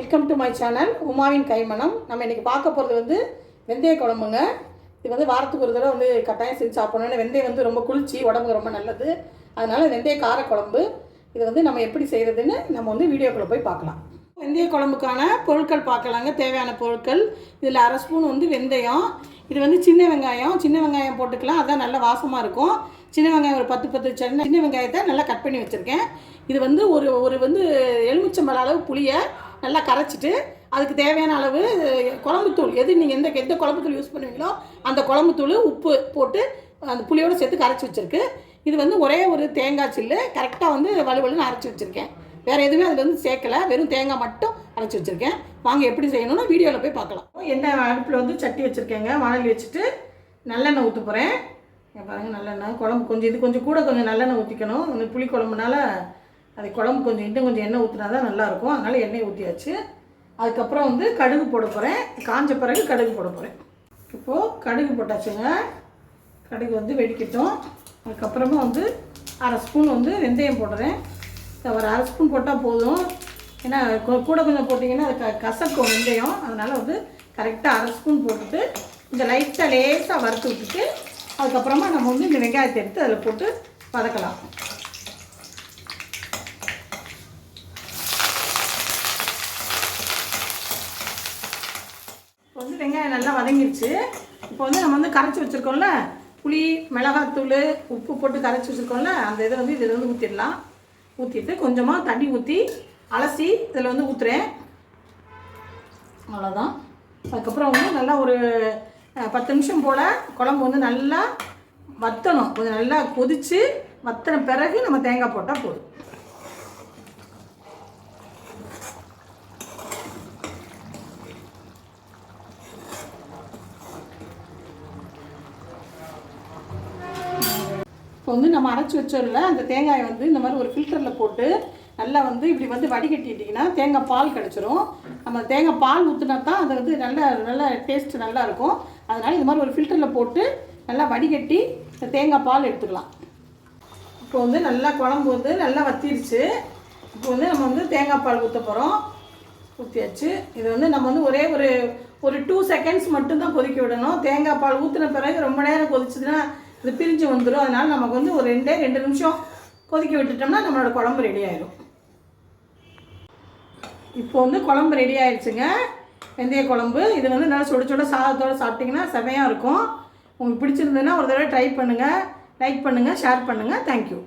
Welcome to my channel உமாவின் கைமணம் நம்ம இன்றைக்கி பார்க்க போகிறது வந்து வெந்தய குழம்புங்க. இது வந்து வாரத்துக்கு ஒரு தடவை வந்து கட்டாயம் செஞ்சு சாப்பிடணும். வெந்தயம் வந்து ரொம்ப குளிர்ச்சி உடம்புக்கு ரொம்ப நல்லது. அதனால் வெந்தய கார குழம்பு. இது வந்து நம்ம எப்படி செய்கிறதுன்னு நம்ம வந்து வீடியோக்குள்ளே போய் பார்க்கலாம். வெந்தய குழம்புக்கான பொருட்கள் பார்க்கலாங்க. தேவையான பொருட்கள். இதில் அரை ஸ்பூன் வந்து வெந்தயம். இது வந்து சின்ன வெங்காயம். சின்ன வெங்காயம் போட்டுக்கலாம். அதான் நல்ல வாசமாக இருக்கும். சின்ன வெங்காயம் ஒரு பத்து பத்து சின்ன சின்ன வெங்காயத்தை நல்லா கட் பண்ணி வச்சுருக்கேன். இது வந்து ஒரு ஒரு வந்து எலுமிச்சம்பழ அளவு புளியை நல்லா கரைச்சிட்டு அதுக்கு தேவையான அளவு குழம்புத்தூள் எது நீங்கள் எந்த எந்த குழம்புத்தூள் யூஸ் பண்ணுவீங்களோ அந்த குழம்புத்தூள் உப்பு போட்டு அந்த புளியோடு சேர்த்து கரைச்சி வச்சுருக்கு. இது வந்து ஒரே ஒரு தேங்காய் சில்லு. கரெக்டாக வந்து வலுவலுன்னு அரைச்சி வச்சுருக்கேன். வேறு எதுவுமே அதில் வந்து சேர்க்கலை. வெறும் தேங்காய் மட்டும் அரைச்சி வச்சுருக்கேன். வாங்க எப்படி செய்யணும்னா வீடியோவில் போய் பார்க்கலாம். என்ன அடுப்பில் வந்து சட்டி வச்சுருக்கேங்க. வானல் வச்சுட்டு நல்லெண்ணெய் ஊற்ற போகிறேன் பாருங்கள் நல்லெண்ணெய். குழம்பு கொஞ்சம் இது கொஞ்சம் கூட கொஞ்சம் நல்லெண்ணெய் ஊற்றிக்கணும் இந்த புளி குழம்புனால அது குழம்பு கொஞ்சம் இன்னும் கொஞ்சம் எண்ணெய் ஊற்றினா தான் நல்லாயிருக்கும். அதனால் எண்ணெய் ஊற்றியாச்சு அதுக்கப்புறம் வந்து கடுகு போட போகிறேன் காஞ்ச பிறகு கடுகு போட போகிறேன் இப்போது கடுகு போட்டாச்சுங்க. கடுகு வந்து வெடிக்கட்டும். அதுக்கப்புறமா வந்து அரை ஸ்பூன் வந்து வெந்தயம் போடுறேன். ஒரு அரை ஸ்பூன் போட்டால் போதும். ஏன்னா கூட கொஞ்சம் போட்டிங்கன்னா அது க கசக்கும் வெந்தயம். அதனால் வந்து கரெக்டாக அரை ஸ்பூன் போட்டுட்டு இந்த லைட்டாக லேசாக வறுத்து விட்டுட்டு அதுக்கப்புறமா நம்ம வந்து இந்த வெங்காயத்தை எடுத்து அதில் போட்டு வதக்கலாம். வெங்காயம் நல்லா வதங்கிடுச்சு இப்போ வந்து நம்ம வந்து கரைச்சி வச்சுருக்கோம்ல புளி மிளகாத்தூள் உப்பு போட்டு கரைச்சி வச்சுருக்கோம்ல அந்த இதை வந்து இதில் வந்து ஊற்றிடலாம் ஊற்றிட்டு கொஞ்சமாக தண்ணி ஊற்றி அலசி இதில் வந்து ஊற்றுறேன் அவ்வளோதான் அதுக்கப்புறம் வந்து நல்லா ஒரு பத்து நிமிஷம் போல் குழம்பு வந்து நல்லா வத்தணும். கொஞ்சம் நல்லா கொதித்து வத்தின பிறகு நம்ம தேங்காய் போட்டால் போதும். இப்போ வந்து நம்ம அரைச்சி வச்சோம்ல அந்த தேங்காயை வந்து இந்த மாதிரி ஒரு ஃபில்டரில் போட்டு நல்லா வந்து இப்படி வந்து வடிகட்டிட்டிங்கன்னா தேங்காய் பால் கிடச்சிரும். நம்ம தேங்காய் பால் ஊற்றினா தான் அது வந்து நல்ல நல்ல டேஸ்ட் நல்லா இருக்கும். அதனால் இது மாதிரி ஒரு ஃபில்டரில் போட்டு நல்லா வடிகட்டி இந்த தேங்காய் பால் எடுத்துக்கலாம். இப்போ வந்து நல்லா குழம்பு வந்து நல்லா வத்திருச்சு. இப்போ வந்து நம்ம வந்து தேங்காய் பால் ஊற்ற போகிறோம் ஊற்றியாச்சு இது வந்து நம்ம வந்து ஒரே ஒரு ஒரு டூ செகண்ட்ஸ் மட்டும்தான் கொதிக்க விடணும். தேங்காய் பால் ஊற்றின பிறகு ரொம்ப நேரம் கொதிச்சுதுன்னா இது பிரிஞ்சு வந்துடும் அதனால் நமக்கு வந்து ஒரு ரெண்டே ரெண்டு நிமிஷம் கொதிக்க விட்டுட்டோம்னா நம்மளோட குழம்பு ரெடி ஆயிடும் இப்போ வந்து குழம்பு ரெடி ஆயிடுச்சுங்க வெந்தய குழம்பு. இது வந்து நல்லா சுட சுட சாதத்தோடு சாப்பிட்டிங்கன்னா செமையாக இருக்கும். உங்களுக்கு பிடிச்சிருந்ததுன்னா ஒரு தடவை ட்ரை பண்ணுங்கள் லைக் பண்ணுங்கள் ஷேர் பண்ணுங்கள் தேங்க்யூ